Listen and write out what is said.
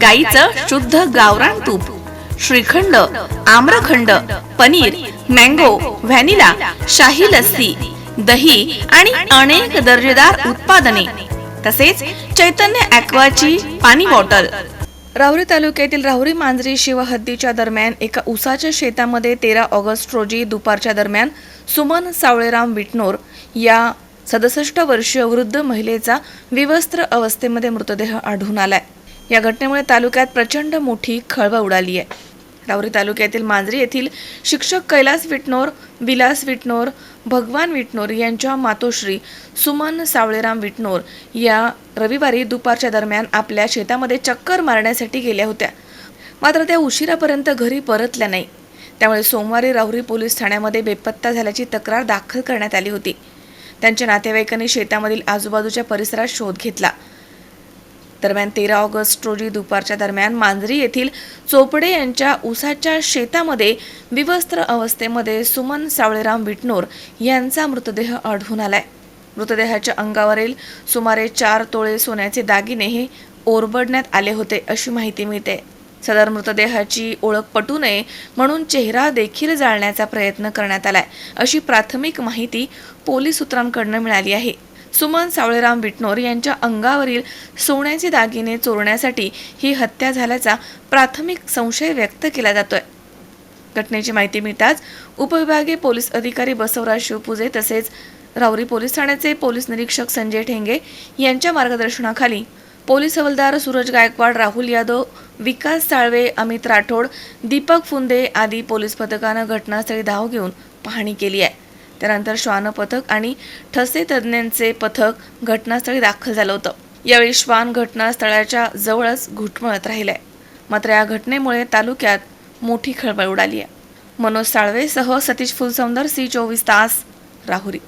गाईचं शुद्ध गावरान तूप श्रीखंड आम्रखंड पनीर मँगो व्हॅनिला शाही लस्सी दही आणि अनेक दर्जेदार उत्पादने तसेच चैतन्य ॲक्वाची पाणी बॉटल. राहुरी तालुक्यातील राहुरी मांजरी शिवहद्दीच्या दरम्यान एका उसाच्या शेतामध्ये तेरा ऑगस्ट रोजी दुपारच्या दरम्यान सुमन सावळेराम विटनोर या सदुसष्ट वर्षीय वृद्ध महिलेचा विवस्त्र अवस्थेमध्ये मृतदेह आढळून आलाय. या घटनेमुळे तालुक्यात प्रचंड मोठी खळबळ उडाली आहे. राहुरी तालुक्यातील मांजरी येथील शिक्षक कैलास विटनोर विलास विटनोर भगवान विटनोर यांच्या मातोश्री सुमन सावळेराम विटनोर या रविवारी दुपारच्या दरम्यान आपल्या शेतामध्ये चक्कर मारण्यासाठी गेल्या होत्या. मात्र त्या उशिरापर्यंत घरी परतल्या नाही. त्यामुळे सोमवारी राहुरी पोलीस ठाण्यामध्ये बेपत्ता झाल्याची तक्रार दाखल करण्यात आली होती. त्यांच्या नातेवाईकांनी शेतामधील आजूबाजूच्या परिसरात शोध घेतला. दरम्यान तेरा ऑगस्ट रोजी दुपारच्या दरम्यान मांजरी येथील चोपडे यांच्या उसाच्या शेतामध्ये विवस्त्र अवस्थेमध्ये सुमन सावळेराम विटनोर यांचा मृतदेह आढळून आलाय. मृतदेहाच्या अंगावरील सुमारे चार तोळे सोन्याचे दागिने हे ओरबडण्यात आले होते अशी माहिती मिळते. सदर मृतदेहाची ओळख पटू नये म्हणून चेहरा देखील जाळण्याचा प्रयत्न करण्यात आलाय अशी प्राथमिक माहिती पोलीस सूत्रांकडून मिळाली आहे. सुमन सावळेराम विटनोर यांच्या अंगावरील सोन्याचे दागिने चोरण्यासाठी ही हत्या झाल्याचा प्राथमिक संशय व्यक्त केला जातोय. घटनेची माहिती मिळताच उपविभागीय पोलीस अधिकारी बसवराज शिवपुजे तसेच राऊरी पोलीस ठाण्याचे पोलीस निरीक्षक संजय ठेंगे यांच्या मार्गदर्शनाखाली पोलीस हवालदार सूरज गायकवाड राहुल यादव विकास साळवे अमित राठोड दीपक फुंदे आदी पोलीस पथकानं घटनास्थळी धाव घेऊन पाहणी केली आहे. त्यानंतर श्वान पथक आणि ठसे तज्ज्ञांचे पथक घटनास्थळी दाखल झालं होतं. यावेळी श्वान घटनास्थळाच्या जवळच घुटमळत राहिलंय. मात्र या घटनेमुळे तालुक्यात मोठी खळबळ उडाली आहे मनोज साळवेसह सतीश फुलसौंदर सी चोवीस तास राहुरी.